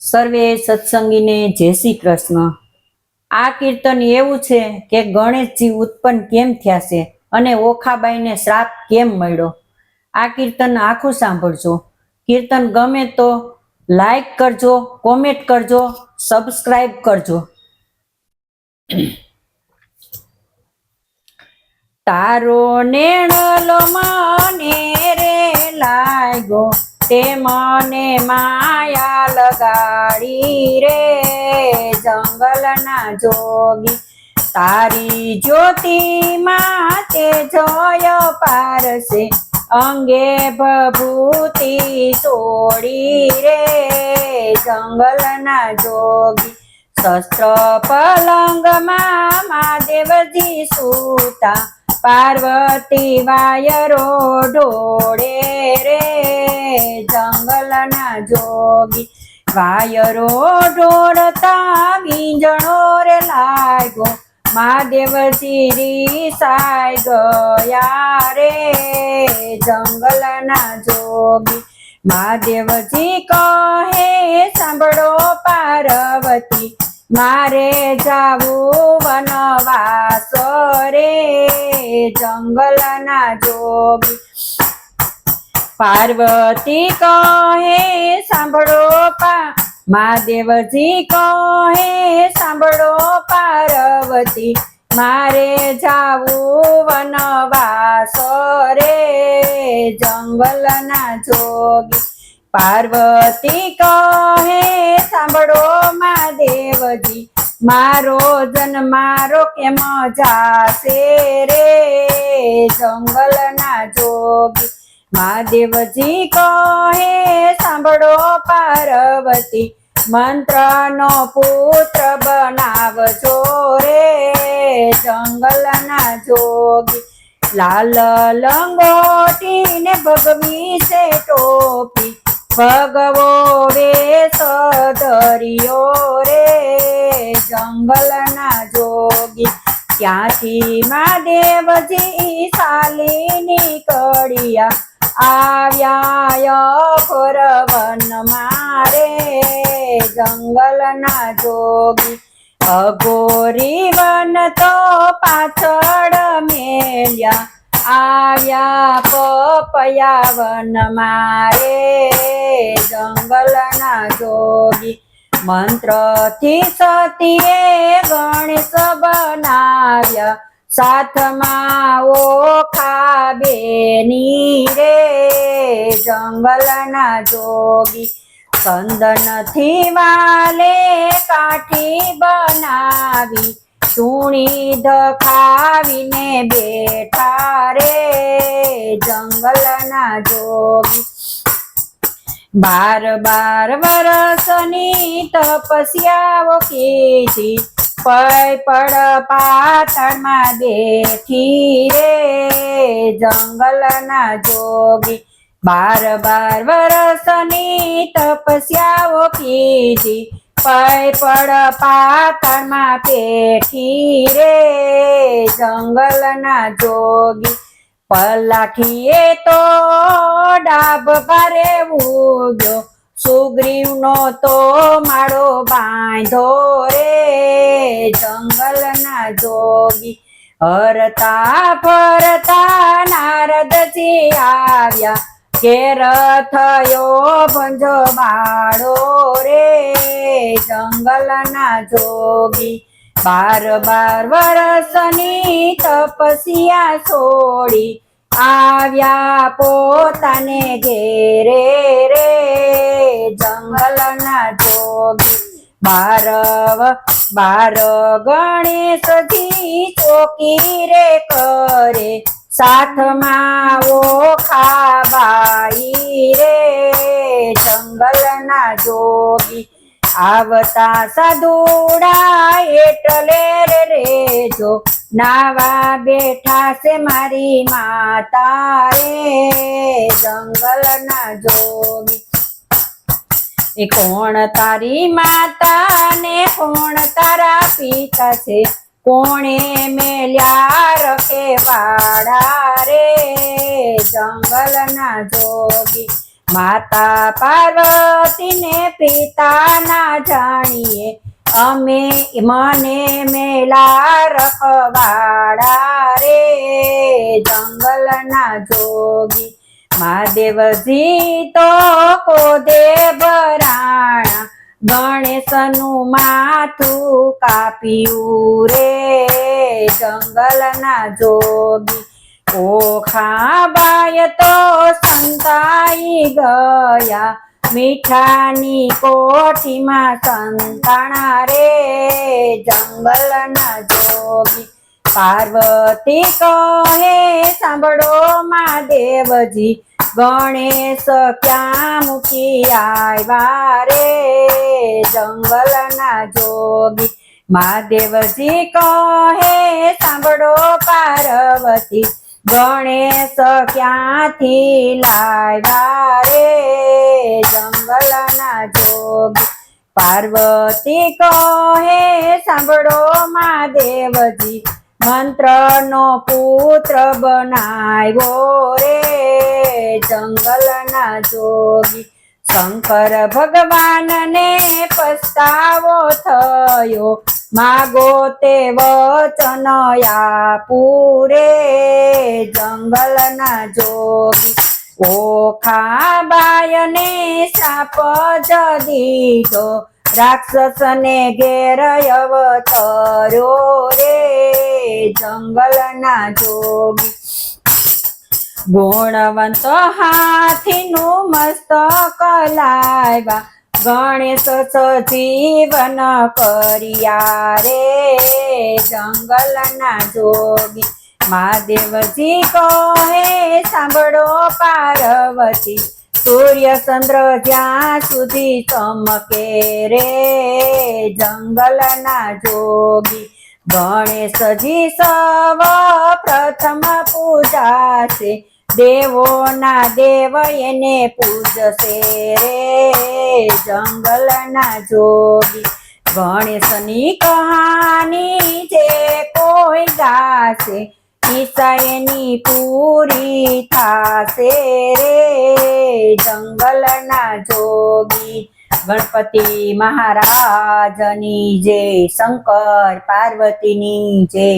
સર્વે સત્સંગીને જય શ્રી કૃષ્ણ. આ કીર્તન એવું છે કે ગણેશજી ઉત્પન્ન કેમ થયા છે અને ઓખાબાઈને શ્રાપ કેમ મળ્યો? આ કીર્તન આખું સાંભળજો. કીર્તન ગમે તો લાઈક કરજો, કોમેન્ટ કરજો સબસ્ક્રાઈબ કરજો. તારો નેણલો મને રે લાગ્યો. તે મને માયા લગાડી રે, જંગલના જોગી. તારી જ્યોતિ માતે જોય પારસે, અંગે ભભૂતિ તોડી રે, જંગલના જોગી. શસ્ત્ર પલંગમાં મહાદેવજી સૂતા પાર્વતી વાયરો ઢોળે રે, જંગલના જોગી વાયરો ઢોળતા વીંજણો રે લાગ્યો. મહાદેવજી રીસાઈ ગયા રે, જંગલના જોગી. મહાદેવજી કહે, સાંભળો પાર્વતી મારે જાવું વનવાસ રે, જંગલના જોગી પાર્વતી કહે, સાંભળો પા મહાદેવજી કહે, સાંભળો પાર્વતી, મારે જાવું વનવાસ રે, જંગલના જોગી પાર્વતી કહે, સાંભળો મહાદેવજી મારો જન મારો કેમ જાશે રે? જંગલના જોગી મહાદેવજી કહે, સાંભળો પાર્વતી, મંત્રનો પુત્ર બનાવજો રે. જંગલના જોગી લાલ લંગોટી ને ભગવી છે ટોપી ભગવો વેશ દરિયો રે, જંગલના જોગી ત્યાંથી મહાદેવજી શાલિની કડિયા આવ્યા ફરવન મારે, જંગલના જોગી અઘોરી વન તો પાછળ મેલ્યા. આવ્યા પપયા વન મારે જંગલના જોગી મંત્રથી સતીએ ગણેશ બનાવ્યા. સાથમાં ઓખા બેની રે જંગલના જોગી કંદનથી વાલે કાઠી બનાવી. ચૂણી ધખાવીને બેઠા રે જંગલના જોગી. બાર બાર વરસની તપસ્યાઓ કીધી. પય પડ પાતળમાં બેઠી રે જંગલના જોગી. બાર બાર વરસની તપસ્યાઓ કીધી. પડ પાતળમાં પેઠી રે, જંગલના જોગી પલાઠીએ તો ડાબ ભારે ઉગ્યો. સુગ્રીવનો તો માળો બાંધો રે, જંગલના જોગી હરતા ફરતા નારદજી આવ્યા. ઘેર થયો ભંજો માળો રે, જંગલના જોગી. બાર બાર વરસની તપસ્યા છોડી આવ્યા પોતાને ઘેરે રે, જંગલના જોગી. બારવ, બાર ગણેશજી ચોકી રે કરે સાથમાં ઓખા બાઈ રે, જંગલના જોગી આવતા સાધુડા એટલે રે રેજો નાવા બેઠા છે મારી માતા રે જંગલના જોગી. એ કોણ તારી માતા ને કોણ તારા પિતા છે? કોણે મેલ્યા રખે વાડા રે? જંગલના જોગી માતા પાર્વતીને પિતા ના જાણીએ. અમે મને મેલા રખવાડા રે? જંગલના જોગી મહાદેવજી તો કોદે બરાણા ગણેશનું માથું કાપ્યું રે, જંગલના જોગી. ઓખાબાય તો સંતાઈ ગયા, મીઠાની કોઠીમાં સંતાણા રે, જંગલના જોગી. પાર્વતી કહે, સાંભળો મહાદેવજી ગણેશ ક્યાં મૂકી આવ્યા રે? જંગલના જોગી. મહાદેવજી કહે, સાંભળો પાર્વતી, ગણેશ ક્યાંથી લાવ્યા રે? જંગલના જોગી. પાર્વતી કહે, સાંભળો મહાદેવજી, મંત્રનો પુત્ર બનાવ્યો રે. જંગલના જોગી શંકર ભગવાનને પસ્તાવો થયો માગો તે વચન આપુરે જંગલના જોગી ઓખા બાયને શ્રાપ જ દીધો રાક્ષસને ઘેર અવતર્યો રે જંગલના જોગી ગુણવંત હાથીનું મસ્તક લાવ્યા ગણેશ સજીવન કર્યા રે, જંગલના જોગી. મહાદેવજી કહે, સાંભળો પાર્વતી, સૂર્ય ચંદ્ર જ્યાં સુધી ચમકે રે, જંગલના જોગી. ગણેશજી સવ પ્રથમ પૂજાશે. દેવોના દેવ એને પૂજશે રે. જંગલના જોગી ગણેશની કહાની જે કોઈ ગાશે એની પૂરી થાશે રે. જંગલના જોગી ગણપતિ મહારાજની જય શંકર પાર્વતીની જય